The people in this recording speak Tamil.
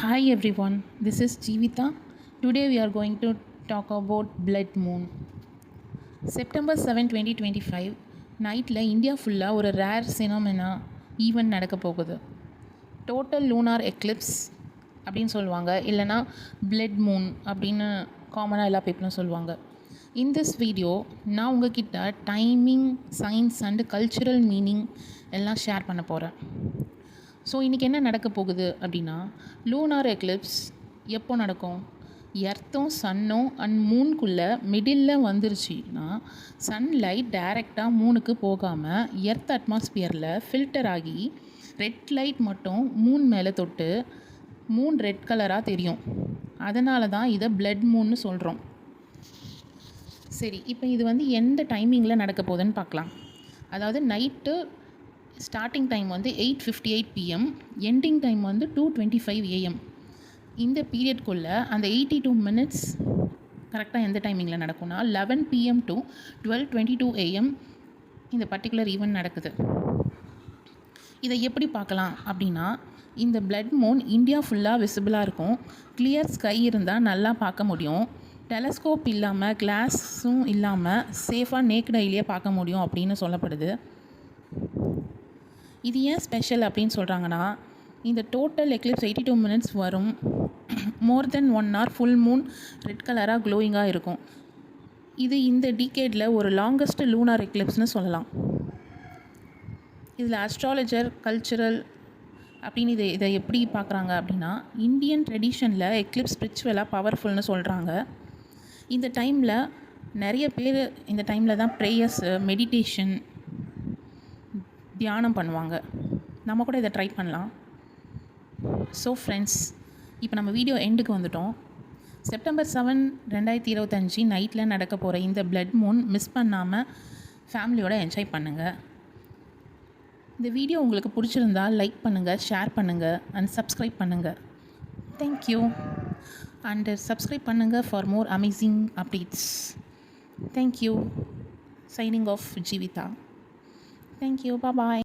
Hi everyone, this is Jeevitha Today we are going to talk about blood moon. September seven twenty twenty five நைட்டில் இந்தியா ஃபுல்லாக ஒரு ரேர் சினோமெனா ஈவெண்ட் நடக்க போகுது. டோட்டல் லூனார் எக்லிப்ஸ் அப்படின்னு சொல்லுவாங்க. இல்லைனா பிளட் மூன் அப்படின்னு காமனாக எல்லா பீப்புளும் சொல்லுவாங்க. இன் திஸ் வீடியோ நான் உங்ககிட்ட timing science and cultural meaning எல்லாம் ஷேர் பண்ண போகிறேன் ஸோ இன்றைக்கி என்ன நடக்க போகுது அப்படின்னா லூனார் எக்லிப்ஸ் எப்போ நடக்கும்? எர்த்தும் சன்னும் அண்ட் மூனுக்குள்ளே மிடில் வந்துருச்சுன்னா சன்லைட் டைரெக்டாக மூணுக்கு போகாமல் எர்த் அட்மாஸ்பியரில் ஃபில்டர் ஆகி ரெட் லைட் மட்டும் மூன் மேலே தொட்டு மூன் ரெட் கலராக தெரியும். அதனால தான் இதை பிளட் மூன்னு சொல்கிறோம் சரி இப்போ இது வந்து எந்த டைமிங்கில் நடக்க போகுதுன்னு பார்க்கலாம். அதாவது நைட்டு ஸ்டார்டிங் டைம் வந்து eight fifty eight PM ending time வந்து டூ டுவெண்ட்டி ஃபைவ் ஏஎம் இந்த பீரியட்குள்ளே அந்த எயிட்டி டூ மினிட்ஸ் கரெக்டாக எந்த டைமிங்கில் நடக்கும்னா eleven PM to twelve twenty two AM இந்த பர்டிகுலர் ஈவெண்ட் நடக்குது. இதை எப்படி பார்க்கலாம் அப்படின்னா இந்த பிளட் மூன் இந்தியா ஃபுல்லாக விசிபிளாக இருக்கும். கிளியர் ஸ்கை இருந்தால் நல்லா பார்க்க முடியும். டெலஸ்கோப் இல்லாமல் கிளாஸும் இல்லாமல் சேஃபாக நேக்கடையிலேயே பார்க்க முடியும் அப்படின்னு சொல்லப்படுது. இது ஏன் ஸ்பெஷல் அப்படின்னு சொல்கிறாங்கன்னா இந்த total eclipse eighty two minutes வரும் more than one hour full moon red கலராக க்ளோயிங்காக இருக்கும். இது இந்த டிகேடில் ஒரு லாங்கஸ்ட் லூனார் எக்லிப்ஸ்னு சொல்லலாம். இதில் அஸ்ட்ராலஜர் கல்ச்சுரல் அப்படின்னு இதை இதை எப்படி பார்க்குறாங்க அப்படின்னா இந்தியன் ட்ரெடிஷனில் எக்லிப்ஸ் ஸ்பிரிச்சுவலாக பவர்ஃபுல்னு சொல்கிறாங்க இந்த டைமில் நிறைய பேர் இந்த டைமில் தான் ப்ரேயர்ஸு மெடிடேஷன் தியானம் பண்ணுவாங்க. நம்ம கூட இதை ட்ரை பண்ணலாம். ஸோ ஃப்ரெண்ட்ஸ் இப்போ நம்ம வீடியோ எண்டுக்கு வந்துட்டோம். செப்டம்பர் செவன் ரெண்டாயிரத்தி இருபத்தஞ்சி நைட்டில் நடக்க போகிற இந்த பிளட் மூன் மிஸ் பண்ணாமல் ஃபேமிலியோட என்ஜாய் பண்ணுங்கள் இந்த வீடியோ உங்களுக்கு பிடிச்சிருந்தா லைக் பண்ணுங்கள் ஷேர் பண்ணுங்கள் அண்ட் சப்ஸ்கிரைப் பண்ணுங்கள் தேங்க்யூ அண்டு சப்ஸ்கிரைப் பண்ணுங்கள் for more amazing updates thank you signing off Jeevitha Thank you. Bye bye.